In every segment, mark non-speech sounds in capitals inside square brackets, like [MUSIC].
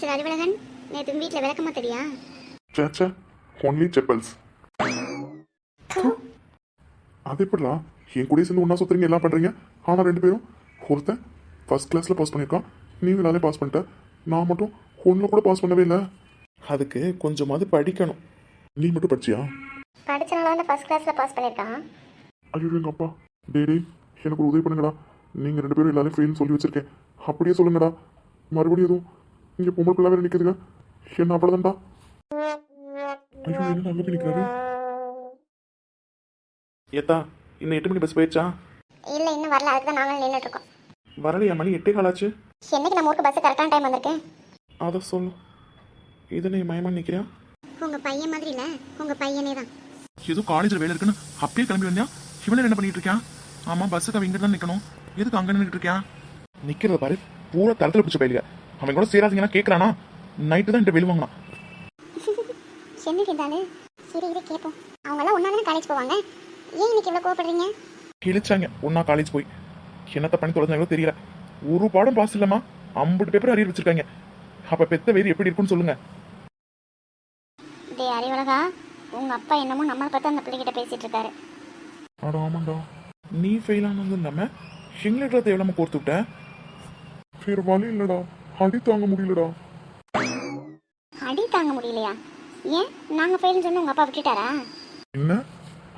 Mister Arivazhagan நேற்று வீட்டில் விளக்கமா தெரியா? சேச்சா ஒன்லி செப்பல்ஸ் அது எப்படிடா? என் கூட சேர்ந்து ஒன்றா சுத்துறீங்க எல்லாம் பண்ணுறீங்க ஆனால் ரெண்டு பேரும். ஒருத்தன் ஃபர்ஸ்ட் கிளாஸில் பாஸ் பண்ணியிருக்கான். நீங்க எல்லாரையும் பாஸ் பண்ணிட்ட. நான் மட்டும் ஒன்றில் கூட பாஸ் பண்ணவே இல்லை. அதுக்கு கொஞ்சமாவது படிக்கணும். நீ மட்டும் படிச்சியா? படிச்சனால வந்து ஃபர்ஸ்ட் கிளாஸில் பாஸ் பண்ணியிருக்கான் ஐயோ எங்கள் அப்பா. டே டேய் எனக்கு ஒரு உதவி பண்ணுங்கடா. நீங்கள் ரெண்டு பேரும் எல்லாரையும் ஃபெயில்னு சொல்லி வச்சிருக்கேன். அப்படியே சொல்லுங்கடா. மறுபடியும் எதுவும் இங்கே பொம்பளை பிள்ளை வேறு நிற்குதுங்க என்ன அவ்வளோதான்டா ஐயோ என்ன அங்கே போய் நிற்கிறாரு ஏத்தா இன்னும் எட்டு மணி பஸ் போயிடுச்சா இல்லை இன்னும் வரல. அதுக்கு தான் நாங்களும் நின்றுட்டு இருக்கோம் வரலையா மணி எட்டே காலாச்சு என்னைக்கு நம்ம ஊருக்கு பஸ் கரெக்டான டைம் வந்திருக்கேன் அதை சொல்லு. இதை நீ மயமா நிற்கிறியா உங்கள் பையன் மாதிரி இல்லை. உங்கள் பையனே தான். ஏதோ காலேஜில் வேலை இருக்குன்னு அப்பயே கிளம்பி வந்தியா? இவனே என்ன பண்ணிட்டு இருக்கான் ஆமாம் பஸ்ஸுக்கு அவன் இங்கே தான் நிற்கணும் எதுக்கு அங்கே நின்றுட்டு இருக்கான் நிற்கிறத பாரு பூரா தரத்தில் பிடிச்ச பயிலுங்க அவன் கூட சேராதீங்கன்னா கேட்குறானா நைட்டு தான் என்கிட்ட வெளிவாங்களாம் [LAUGHS] என்ன இருந்தாலும் சரி இது கேட்போம் அவங்கெல்லாம் ஒன்றா தானே காலேஜ் போவாங்க? ஏன் இன்னைக்கு இவ்வளோ கோவப்படுறீங்க? கிழிச்சாங்க. ஒன்றா காலேஜ் போய். என்னத்த பண்ணி தொலைஞ்சாங்களோ தெரியல. ஒரு பாடம் பாஸ் இல்லைம்மா. ஐம்பது பேப்பர் அரியர் வச்சிருக்காங்க. அப்போ பெத்த வேறு எப்படி இருக்குன்னு சொல்லுங்க. டே அறிவழகா உங்கள் அப்பா என்னமோ நம்மளை பார்த்து அந்த பிள்ளைகிட்ட பேசிகிட்டு இருக்காரு. அட ஆமாண்டா. நீ ஃபெயில் ஆனது இல்லாமல் எங்களுக்கு தேவையில்லாம கோர்த்து விட்ட. வேறு வழி இல்லைடா. அடி தாங்க முடியலடா. அடி தாங்க முடியலையா? ஏன்? நாங்கள் ஃபெயில்னு சொன்னு உங்கள் அப்பா விட்டுட்டாரா? என்ன?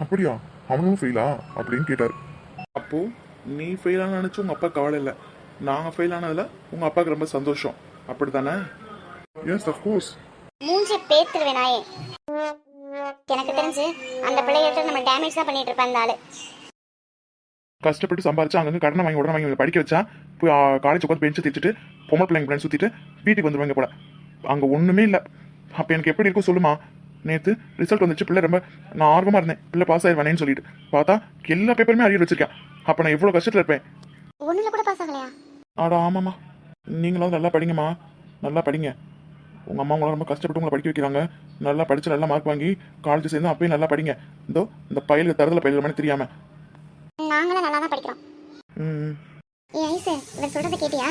அப்படியா? அவனும் ஃபெயிலா அப்படின்னு கேட்டார். அப்போ நீ ஃபெயில் ஆன நினச்சி உங்கள் அப்பா கவலை இல்லை. நாங்கள் ஃபெயில் ஆனதில் உங்கள் அப்பாவுக்கு ரொம்ப சந்தோஷம். அப்படி தானே எஸ் அஃப்கோர்ஸ் மூஞ்சி பேத்துருவேன் நாயே. எனக்கு தெரிஞ்சு அந்த பிள்ளைகிட்ட நம்ம டேமேஜ் தான் பண்ணிட்டு இருப்பேன் அந்த ஆளு. கஷ்டப்பட்டு சம்பாரிச்சு அங்கங்க கடனை வாங்கி உடனே வாங்கி படிக்க வச்சா போய் காலேஜ் உட்காந்து பெஞ்சு திச்சுட்டு பொம்மை பிள்ளைங்க பிள்ளைங்க சுற்றிட்டு வீட்டுக்கு வந்துருவாங்க போல. அங்கே ஒன்றுமே இல்லை. அப்போ எனக்கு எப்படி இருக்கும் சொல்லுமா? நேற்று ரிசல்ட் வந்துச்சு பிள்ளை ரொம்ப நான் ஆர்வமாக இருந்தேன். பிள்ளை பாஸ் ஆயிடுவானேன்னு சொல்லிட்டு. பார்த்தா எல்லா பேப்பருமே அரியர் வச்சிருக்கேன் அப்போ நான் எவ்வளோ கஷ்டத்தில் இருப்பேன். ஒண்ணுல கூட பாஸ் ஆகலையா? ஆடா ஆமாம்மா. நீங்களும் நல்லா படிங்கம்மா. நல்லா படிங்க. உங்கள் அம்மா உங்களை ரொம்ப கஷ்டப்பட்டு உங்களை படிக்க வைக்கிறாங்க. நல்லா படித்து நல்லா மார்க் வாங்கி காலேஜ் சேர்ந்து அப்பயும் நல்லா படிங்க. இதோ இந்த பயிலுக்கு தரதில் பயிலுக்கு மாதிரி தெரியாமல் நாங்களும் நல்லா தான் படிக்கிறோம் ஏன் ஐசு இவர் சொல்றதை கேட்டியா?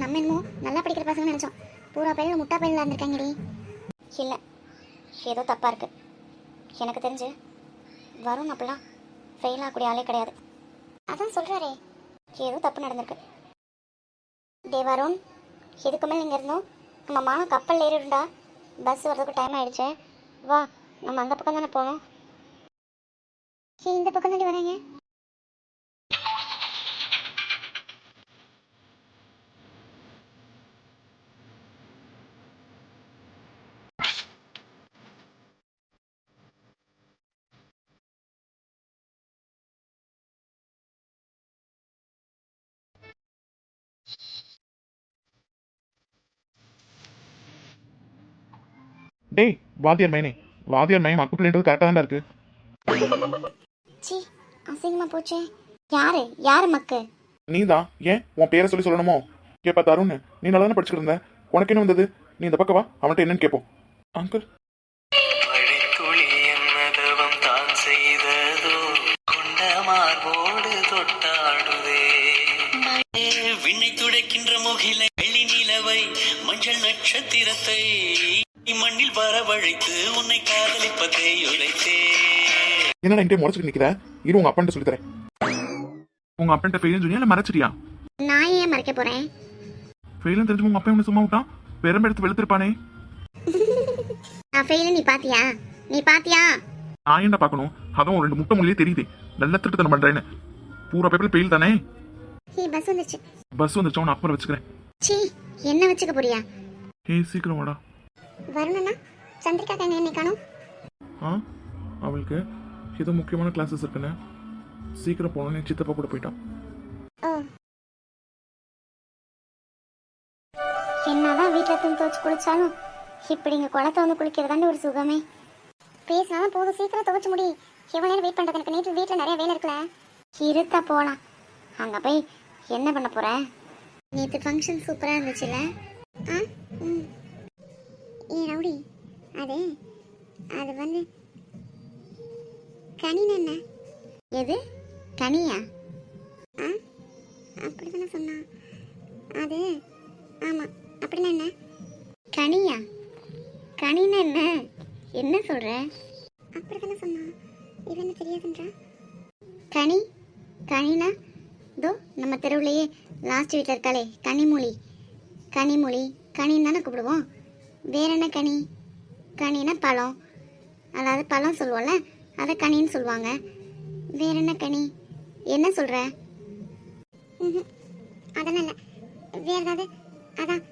நம்ம என்னமோ நல்லா படிக்கிற பசங்க நினைச்சோம். பூரா பையன் முட்டா பையன் இருந்திருக்காங்கடி இல்ல ஏதோ தப்பா இருக்கு. எனக்கு தெரிஞ்சு வருண் அப்படிலாம் ஃபெயில் ஆகக்கூடிய ஆளே கிடையாது. அதான் சொல்றாரே ஏதோ தப்பு நடந்திருக்கு. டே வருண் இதுக்கு மேலே இங்கே இருந்தோம் நம்ம மானம் கப்பல் ஏறிடும்டா. பஸ் வர்றதுக்கு டைம் ஆயிடுச்சு. வா நம்ம அந்த பக்கம் தானே போகணும். இந்த பக்கம் தாண்டி வரீங்க. டேய் வாத்தியார் மைனே. வாத்தியார் மையம் அக்கு பிள்ளைன்றது கரெக்டாக தான் இருக்கு. சி அசிங்கமா போச்சே. யாரு? யாரு மக்கு? நீ தான் ஏன்? உன் பேரை சொல்லி சொல்லணுமோ? கேப்பா தருண். நீ நல்லா தானே படிச்சுட்டு இருந்த? உனக்கு என்ன வந்தது? நீ இந்த பக்கம் வா அவன்கிட்ட என்னன்னு கேட்போம் அங்கிள். மழைத்துளி என்னதவம் தான் செய்ததோ? கொண்ட மார்போடு தொட்டாடுதே. விண்ணை துடைக்கின்ற முகிலை வெள்ளி நிலவை மஞ்சள் நட்சத்திரத்தை மண்ணில் வரவழைத்து உன்னை காதலிப்பதை உரைத்தே என்னடா என்கிட்ட முறைச்சிட்டு நிற்கிற இரு உங்க அப்பன்ட்ட சொல்லித்தரேன் உங்க அப்பன்ட்ட ஃபெயிலும் சொன்னியா இல்லை மறைச்சிட்டியா? நான் ஏன் மறைக்க போறேன்? ஃபெயிலும் தெரிஞ்சு உங்க அப்பா சும்மா விட்டான்? பெரும்பெடுத்து வெளுத்திருப்பானே. நான் ஃபெயிலு நீ பாத்தியா? நீ பாத்தியா? நான் என்ன பார்க்கணும்? அதான் ஒரு ரெண்டு முட்டை மொழியே தெரியுது. நல்ல திருட்டு பண்றேன்னு. பூரா பேப்பர் ஃபெயில் தானே? ஹே பஸ் வந்துருச்சு. பஸ் வந்துச்சு அவனை அப்புறம் வச்சுக்கிறேன். சி என்ன வச்சுக்க போறியா? ஏய் சீக்கிரம் வாடா. வருணண்ணா சந்திரிகா கங்க என்ன காணும். ஆ அவளுக்கு ஏதோ முக்கியமான கிளாஸஸ் இருக்குன்னு. சீக்கிரம் போகணும்னு சித்தப்பா கூட போயிட்டான். என்னதான் வீட்டில் துணி துவச்சு குளிச்சாலும் இப்படி இங்கே குளத்தை வந்து குளிக்கிறதாண்டி ஒரு சுகமே. பேசினாலும் போதும் சீக்கிரம் துவச்சு முடி. எவ்வளோ நேரம் வெயிட் பண்ணுறது எனக்கு நேற்று வீட்டில் நிறைய வேலை இருக்குல்ல. இருத்தா போகலாம் அங்கே போய் என்ன பண்ண போற? நேற்று ஃபங்க்ஷன் சூப்பராக இருந்துச்சுல்ல? ஆ ம். ஏ ரவுடி. அது அது வந்து கனின்னு என்ன எது? கனியா? ஆ அப்படி தானே சொன்னான். அது ஆமாம் அப்படின்னா என்ன? கனியா? கனின்னா என்ன என்ன சொல்ற? அப்படி தானே சொன்னான் இவன் தெரியாதுன்றா? கனி? கனினா? இதோ நம்ம தெருவுலையே லாஸ்ட் வீட்டில் இருக்காளே கனிமொழி. கனிமொழி கனின்னு தானே கூப்பிடுவோம். வேற என்ன கனி? கனினா பழம்? அதாவது பழம் சொல்லுவோம்ல அதை கனின்னு சொல்லுவாங்க. வேற என்ன கனி? என்ன சொல்ற? அதெல்லாம் இல்லை. வேற ஏதாவது? அதான்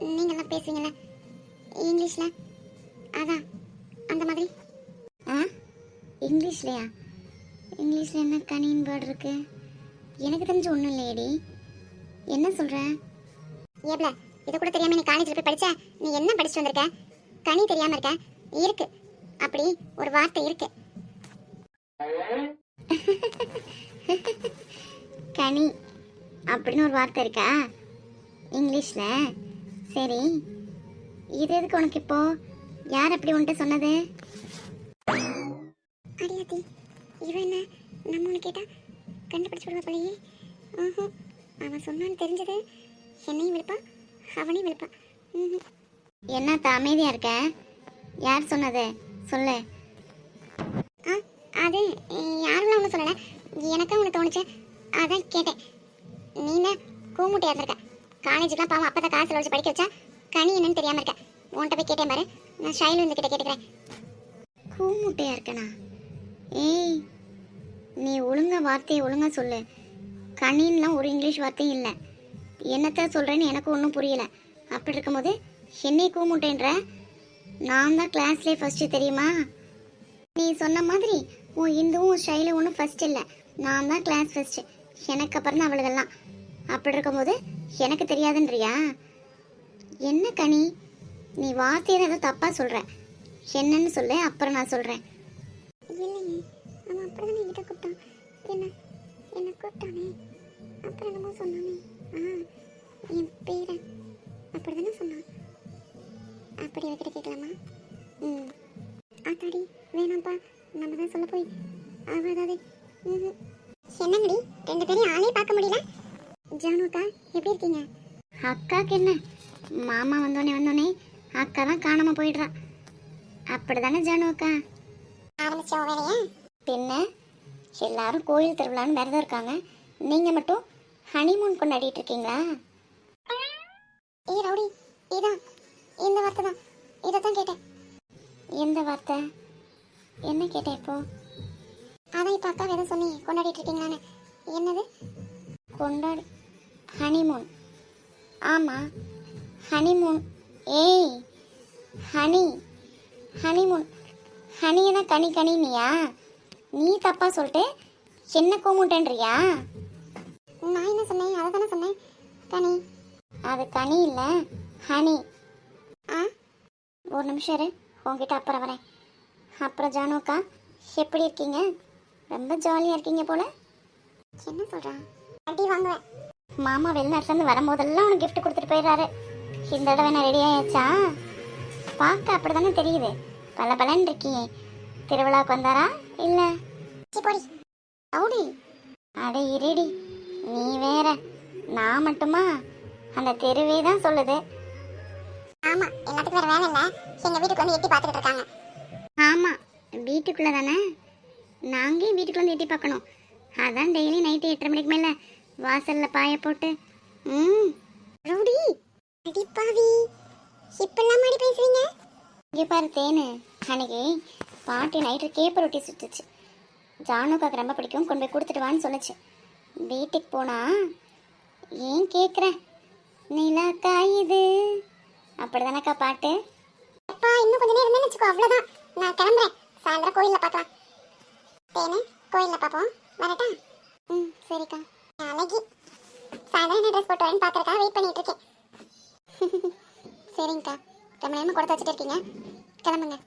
நீங்கள்லாம் பேசுவீங்கல்ல. இங்கிலீஷில்? அதான் அந்த மாதிரி. ஆ? இங்கிலீஷ்லையா? இங்கிலீஷில் என்ன கனின்னு வேர்டு இருக்கு? எனக்கு தெரிஞ்சு ஒன்றும் இல்லையடி. என்ன சொல்கிற ஏப்ல. இது கூட தெரியாம நீ காலேஜ்ல போய் படிச்ச நீ என்ன படிச்சுட்டு வந்திருக்க? கனி தெரியாம இருக்க. இருக்கு. அப்படி ஒரு வார்த்தை இருக்கு. கனி அப்படின்னு ஒரு வார்த்தை இருக்கா? இங்கிலீஷில்? சரி. இது எதுக்கு உனக்கு இப்போ? யார் அப்படி உன்கிட்ட சொன்னது? அடியாத்தி இவன் என்ன? நம்ம ஒன்று கேட்டா கண்டுபிடிச்சு விடுவா போலயே. அவன் சொன்னான்னு தெரிஞ்சது. என்னையும் விழுப்பான் அவனே வெளுப்பான் என்ன என்னத்த இருக்க? யார் சொன்னது? சொல்லு. ஆ அது யாரும் ஒன்றும் சொல்லலை. எனக்கும் ஒன்று தோணுச்சு. அதான் கேட்டேன். நீ என்ன கூமுட்டையா இருந்திருக்க காலேஜுக்குலாம் பாவம் அப்பதான் காசு வச்சு படிக்க வச்சா கனி என்னன்னு தெரியாம இருக்க. உன்கிட்ட போய் கேட்டேன் பாரு. நான் ஷைலு வந்து கிட்ட கேட்டுக்கிறேன். கூமுட்டையாக இருக்கனா? ஏய் நீ ஒழுங்க வார்த்தையை ஒழுங்க சொல்லு. கனின்லாம் ஒரு இங்கிலீஷ் வார்த்தையும் இல்லை. என்னத்த சொல்கிறேன்னு எனக்கு ஒன்றும் புரியல. அப்படி இருக்கும்போது என்னை கூமுட்டேன்ற? நான் தான் கிளாஸ்லேயே ஃபஸ்ட்டு தெரியுமா? நீ சொன்ன மாதிரி உன் இந்துவும் ஸ்டைலும் ஒன்றும் ஃபஸ்ட் இல்லை. நான் தான் கிளாஸ் ஃபஸ்ட்டு எனக்கு அப்புறம் தான் அவளுகெல்லாம் அப்படி இருக்கும்போது எனக்கு தெரியாதுன்றியா? என்ன கனி? நீ வார்த்தையை ஏதோ தப்பாக சொல்கிற என்னன்னு சொல்லு அப்புறம் நான் சொல்கிறேன் இல்லையே அவன் அப்புறம் என்கிட்ட கூப்பிட்டான். என்ன? என்ன கூப்பிட்டானே? அப்புறம் என்னமோ சொன்னானே. என் பேரை? அப்படி தானே சொன்னான். அப்படி அவகிட்ட கேட்கலாமா? ம். ஆத்தாடி வேணாம்ப்பா. நம்ம தான் சொல்ல போய். அவ ஏதாவது. என்னங்கடி? ரெண்டு பேரையும் ஆளே பார்க்க முடியல? ஜானு அக்கா எப்படி இருக்கீங்க? அக்காக்கு என்ன? மாமா வந்தோடனே வந்தோடனே அக்கா தான் காணாம போயிடுறா. அப்படிதானே ஜானு அக்கா ஆரம்பிச்சோம் வேலையா பின்ன எல்லாரும் கோயில் திருவிழான்னு விரதம் இருக்காங்க. நீங்க மட்டும் ஹனிமூன் கொண்டாடிட்டு இருக்கீங்களா ஏ ரவுடி இதான். இந்த வார்த்தை தான். இதை தான் கேட்டேன். எந்த வார்த்தை? என்ன கேட்டேன் இப்போ? அதான் இப்போ அக்கா எதை சொன்னீங்க கொண்டாடிட்டு இருக்கீங்களான்னு என்னது? கொண்டாடி ஹனிமூன் ஆமாம் ஹனிமூன் ஏய் ஹனி ஹனிமூன் ஹனியை தான் கனி கனினியா நீ தப்பா சொல்லிட்டு என்ன கோமுட்டேன்றியா? நான் என்ன சொன்னேன்? அதை தானே சொன்னேன். கனி அது கனி இல்லை ஹனி. ஆ? ஒரு நிமிஷம் இரு. உங்ககிட்ட அப்புறம் வரேன். அப்புறம் ஜானுக்கா எப்படி இருக்கீங்க? ரொம்ப ஜாலியாக இருக்கீங்க போல. என்ன சொல்கிறான் அடி வாங்குவேன். மாமா வெளிநாட்டுலேருந்து வரும்போதெல்லாம் உனக்கு கிஃப்ட் கொடுத்துட்டு போயிடுறாரு. இந்த தடவை என்ன ரெடி ஆயாச்சா? பார்க்க அப்படி தானே தெரியுது. பல பலன் இருக்கீங்க திருவிழாவுக்கு வந்தாரா? இல்லை. போடி. அவுடி இருடி. நீ வேற. நான் மட்டுமா? அந்த தெருவே தான் சொல்லுது. ஆமா எல்லாத்துக்கும் வேற வேலை இல்ல. எங்க வீட்டுக்கு வந்து எட்டி பார்த்துட்டு இருக்காங்க. ஆமா வீட்டுக்குள்ள தானே? நாங்க வீட்டுக்குள்ள வந்து எட்டி பார்க்கணும்? அதான் டெய்லி நைட்டு எட்டரை மணிக்கு மேல வாசல்ல பாய போட்டு ம். ரவுடி அடிப்பாவி இப்பெல்லாம் மாடி பேசுவீங்க இங்க பாரு தேனு. அன்னைக்கு பாட்டி நைட்டு கேப்ப ரொட்டி சுட்டுச்சு. ஜானுக்காக்கு ரொம்ப பிடிக்கும் கொண்டு போய் கொடுத்துட்டு வான்னு சொல்லுச்சு. வீட்டுக்கு போனா ஏன் கேட்குற நிலா காயுது அப்படிதானக்கா பாட்டு. அப்பா இன்னும் கொஞ்ச நேரம் வச்சுக்கோ அவ்வளோதான் நான் கிளம்புறேன். சாயந்தரம் கோயிலில் பார்க்கலாம். தேனு கோயிலில் பார்ப்போம். வரட்டா? ம் சரிக்கா. அழகி. சாயந்தரம் என்ன ட்ரெஸ் போட்டு வரேன்னு பார்த்துருக்கா வெயிட் பண்ணிட்டு இருக்கேன். [LAUGHS] சரிங்கக்கா. ரொம்ப நேரமாக கொடுத்து வச்சுட்டு இருக்கீங்க. கிளம்புங்க.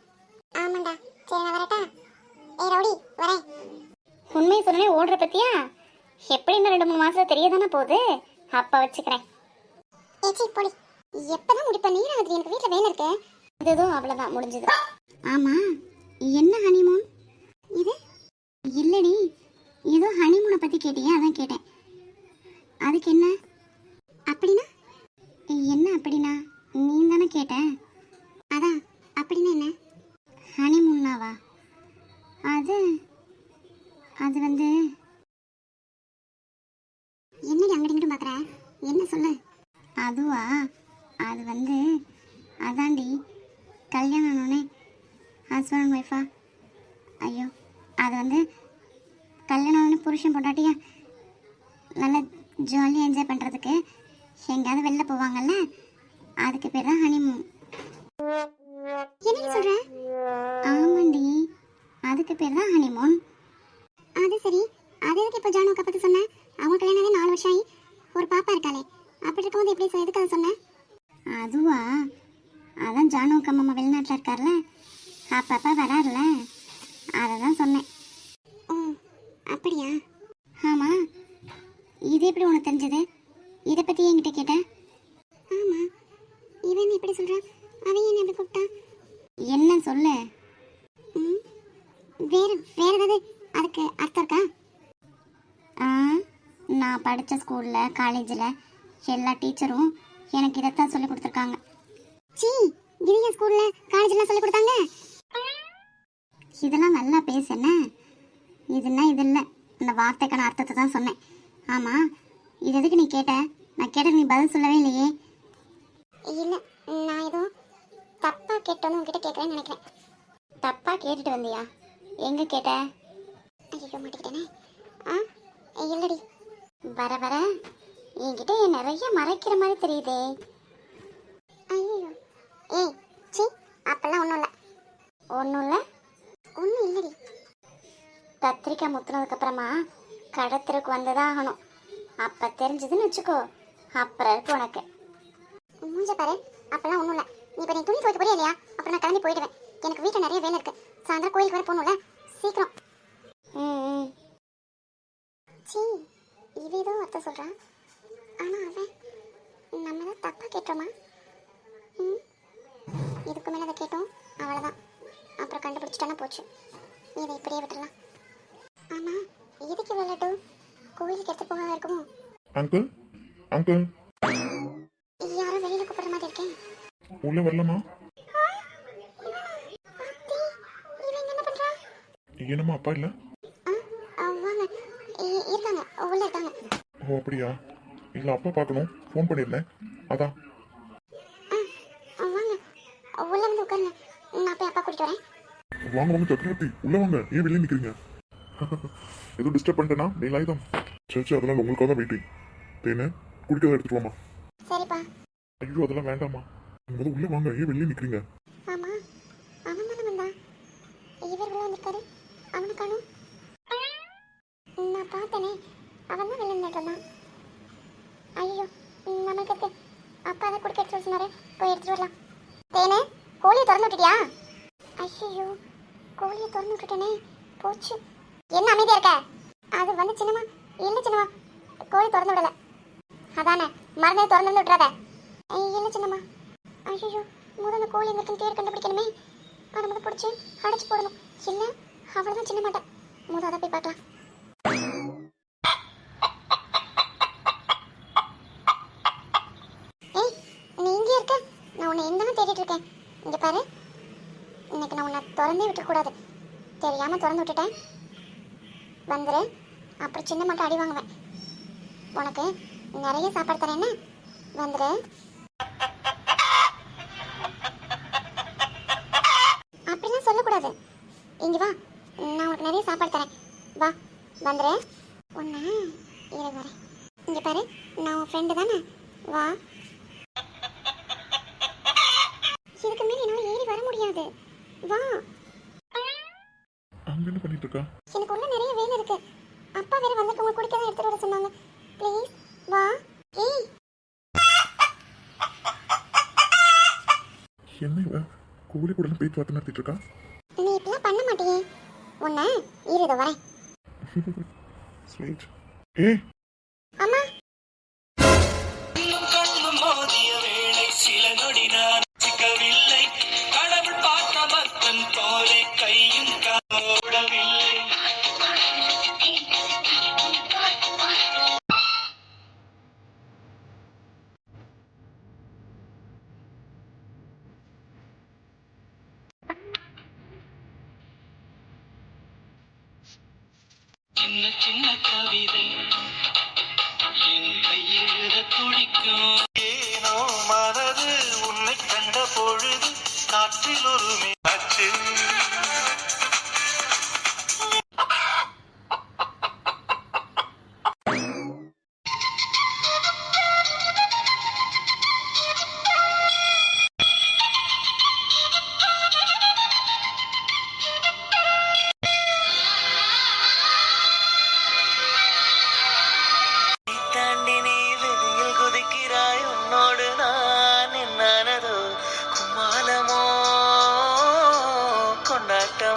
ஆமாண்டா. சரி நான் வரட்டா? ஏய் ரவுடி வரேன். உண்மையை சொன்னே ஓடுற பத்தியா? எப்படி இன்னும் ரெண்டு மூணு மாசத்துல தெரிய தானே போகுது? அப்ப வச்சுக்கிறேன். ஏச்சி போடி. எப்பதான் முடிப்ப? நீர் ஆகுது எனக்கு வீட்ல வேலை இருக்கு. இதுதும் அவ்வளவுதான் முடிஞ்சது. ஆமா. என்ன ஹனிமூன் இது? இல்லடி. ஏதோ ஹனிமூனை பத்தி கேட்டியே அதான் கேட்டேன். அதுக்கு என்ன? அப்படின்னா? என்ன அப்படின்னா? நீ தானே கேட்ட. அதான் அப்படின்னு என்ன? ஹனிமூன்னாவா அது அது வந்து என்னடி அங்கிட்டு இங்கிட்டு பார்க்குற என்ன சொல்லு? அதுவா? அது வந்து அதாண்டி கல்யாணம் ஆனோடனே ஹஸ்பண்ட் அண்ட் ஒய்ஃபா ஐயோ அது வந்து கல்யாணம் ஆனோடனே புருஷன் பொண்டாட்டியா? நல்லா ஜாலியாக என்ஜாய் பண்ணுறதுக்கு எங்கேயாவது வெளில போவாங்கல்ல? அதுக்கு பேர் தான் ஹனிமூன் என்ன சொல்ற? ஆமாண்டி. அதுக்கு பேர் தான் ஹனிமூன் அது சரி. அது எதுக்கு இப்போ ஜானுக்கை பற்றி சொன்ன? அவங்க கல்யாணம் நாலு வருஷம் ஆகி ஒரு பாப்பா இருக்காளே. அப்படி இருக்கும்போது எப்படி சொ- எதுக்கு அதை சொன்ன? அதுவா? அதான் ஜானுக்கு அம்மா வெளிநாட்டில் இருக்கார்ல. அப்பப்போ வராருல. அதை தான் சொன்னேன். ஓ அப்படியா? ஆமாம் இது எப்படி உனக்கு தெரிஞ்சது இதை பற்றி என்கிட்ட கேட்ட ஆமாம் இவன் எப்படி சொல்கிறான் அவன் என்ன எப்படி கூப்பிட்டான் என்ன சொல்லு ம் வேறு வேறு ஏதாவது அதுக்கு அர்த்தம் இருக்கா ஆ நான் படித்த ஸ்கூலில் காலேஜில் எல்லா டீச்சரும் எனக்கு இதைத்தான் சொல்லி கொடுத்துருக்காங்க. சீ இது என் ஸ்கூலில் காலேஜில் சொல்லி கொடுத்தாங்க? இதெல்லாம் நல்லா பேசுன இதுன்னா இது இல்லை. இந்த வார்த்தைக்கான அர்த்தத்தை தான் சொன்னேன். ஆமாம் இது எதுக்கு நீ கேட்ட? நான் கேட்ட நீ பதில் சொல்லவே இல்லையே. இல்லை நான் எதுவும் தப்பாக கேட்டோன்னு உங்ககிட்ட கேட்குறேன்னு நினைக்கிறேன். தப்பாக கேட்டுட்டு வந்தியா? எங்கே கேட்ட? ஐயோ மாட்டிக்கிட்டேனே. ஆ இல்லடி. வர வர. என்கிட்ட என் நிறைய மறைக்கிற மாதிரி தெரியுதே. ஐயோ ஏய் சி அப்பெல்லாம் ஒன்றும் இல்லை. ஒன்றும் இல்லை? ஒன்றும் இல்லடி. கத்திரிக்காய் முத்துனதுக்கு அப்புறமா கடத்திற்கு வந்துதான் ஆகணும். அப்போ தெரிஞ்சதுன்னு வச்சுக்கோ. அப்புறம் இருக்கு உனக்கு. மூஞ்ச பாரு. அப்பெல்லாம் ஒன்றும் இல்லை. நீ இப்போ நீ துணி துவைக்க போறியா இல்லையா? அப்புறம் நான் கிளம்பி போயிடுவேன். எனக்கு வீட்டில் நிறைய வேலை இருக்கு. சாயந்தரம் கோயிலுக்கு வர போகணும்ல. சீக்கிரம். ம் ம். சீ இது ஏதோ அர்த்தம் சொல்கிறான் ஆனால் அவன் நம்ம தான் தப்பாக கேட்டோமா? ம். இதுக்கு மேலே அதை கேட்டோம். அவ்வளோதான் அப்புறம் கண்டுபிடிச்சிட்டானா போச்சு. இதை இப்படியே விட்டுறலாம் ஆமாம் எதுக்கு இவ்வளோ லட்டு? கோயிலுக்கு எடுத்து போகாத இருக்குமோ? Uncle uncle. யாரோ வெளியில் கூப்பிட்ற மாதிரி இருக்கேன் உள்ள வரலாமா? என்னம்மா அப்பா இல்லை ஆ வாங்க இ- இருக்காங்க உள்ள இருக்காங்க ஓ அப்படியா? இல்லை அப்பா பார்க்கணும். ஃபோன் பண்ணியிருந்தேன் அதான். உள்ள வந்து உட்காருங்க. நான் போய் அப்பா கூட்டிட்டு வரேன். வாங்க வாங்க சக்கரவர்த்தி. உள்ள வாங்க. ஏன் வெளியே நிற்கிறீங்க எதுவும் டிஸ்டர்ப் பண்ணிட்டேனா? நீ லாயுதம் சரி சரி அதெல்லாம் உங்களுக்காக தான் வெயிட்டிங் தேனே குடிக்கிறத எடுத்துட்டு வாமா சரிப்பா. ஐயோ அதெல்லாம் வேண்டாம்மா. முதல்ல உள்ள வாங்க. ஏன் வெளியே நிற்கிறீங்க ஆமா அவன் தானே வந்தான் இவர் உள்ள வந்திருக்காரு அவனை காணும் நான் பார்த்தனே அவன் தான் வெளில நின்றுட்டு இருந்தான் ஐயோ நமக்கு இருக்கு அப்பா அதை குடிக்க எடுத்து வர சொன்னாரு போய் எடுத்துட்டு வரலாம் தேனே கோழியை திறந்து விட்டுட்டியா ஐயோ கோழியை திறந்து விட்டுட்டேனே போச்சு என்ன அமைதியா இருக்க அது வந்து சின்னமா இல்லை சின்னமா கோழி திறந்து விடல அதானே மறந்தே திறந்து விட்டுறாத இல்லை சின்னம்மா ஐயோ முதல்ல கோழி எங்க இருக்குன்னு பேர் கண்டுபிடிக்கணுமே அதை முதல் பிடிச்சி அடைச்சு போடணும். இல்லை அவ்வளோதான் சின்ன மாட்டேன் முத அதை போய் பார்க்கலாம். ஏய் நீ இங்கே இருக்க. நான் உன்னை எங்கன்னு தேடிட்டு இருக்கேன். இங்கே பாரு. இன்னைக்கு நான் உன்னை திறந்தே விட்டுறக்கூடாது தெரியாம திறந்து விட்டுட்டேன். வந்துரு. அப்புறம் சின்ன மட்டும் அடி வாங்குவேன். உனக்கு நிறைய சாப்பாடு தரேன் என்ன வந்துரு அப்படிலாம் சொல்லக்கூடாது இங்க வா நான் உனக்கு நிறைய சாப்பாடு தரேன் வா வந்துரு ஒன்று இரு வரேன். இங்க பாரு நான் உன் ஃப்ரெண்டு தானே. வா. இதுக்கு மேலே என்னால் ஏறி வர முடியாது. வா. அங்க என்ன பண்ணிட்டு இருக்கா? எனக்கு உள்ள நிறைய வேலை இருக்கு. அப்பா வேற வந்திருக்கவங்க குடிக்க தான் எடுத்துட்டு வர சொன்னாங்க. ப்ளீஸ் வா. ஏய். என்ன இவ? கோழி கூட பேச்சுவார்த்தை நடத்திட்டு இருக்கா? நீ இப்படிலாம் பண்ண மாட்டியே. உன்னை இரு இதோ வரேன். [LAUGHS] ஸ்வீட் ஏய் காற்றில் ஒரு மேச்சு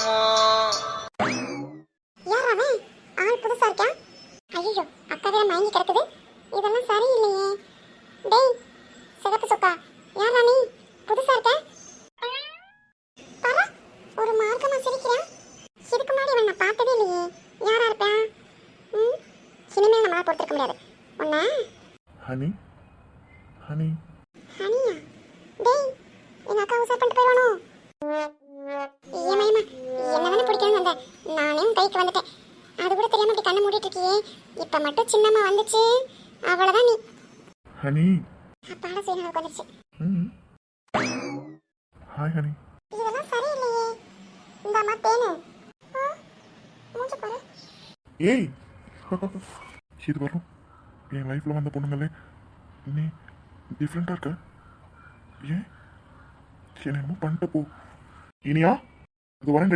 more. கைக்கு வந்துட்டேன். அது கூட தெரியாம இப்படி கண்ணை மூடிட்டு இருக்கியே. இப்ப மட்டும் சின்னம்மா வந்துச்சு. அவ்வளவுதான் நீ. ஹனி. அப்பாட சீனலுக்கு வந்துருச்சு ம் ஹாய் ஹனி இதெல்லாம் சரியில்லையே. இந்த அம்மா தேனு மூஞ்ச பாரு. ஏய். இது வரும் என் லைஃப்பில் வந்த பொண்ணுங்களே. நீ டிஃப்ரெண்ட்டாக இருக்க? ஏன்? என்ன என்னமோ பண்ணிட்ட போ. இனியா? அது வரேன்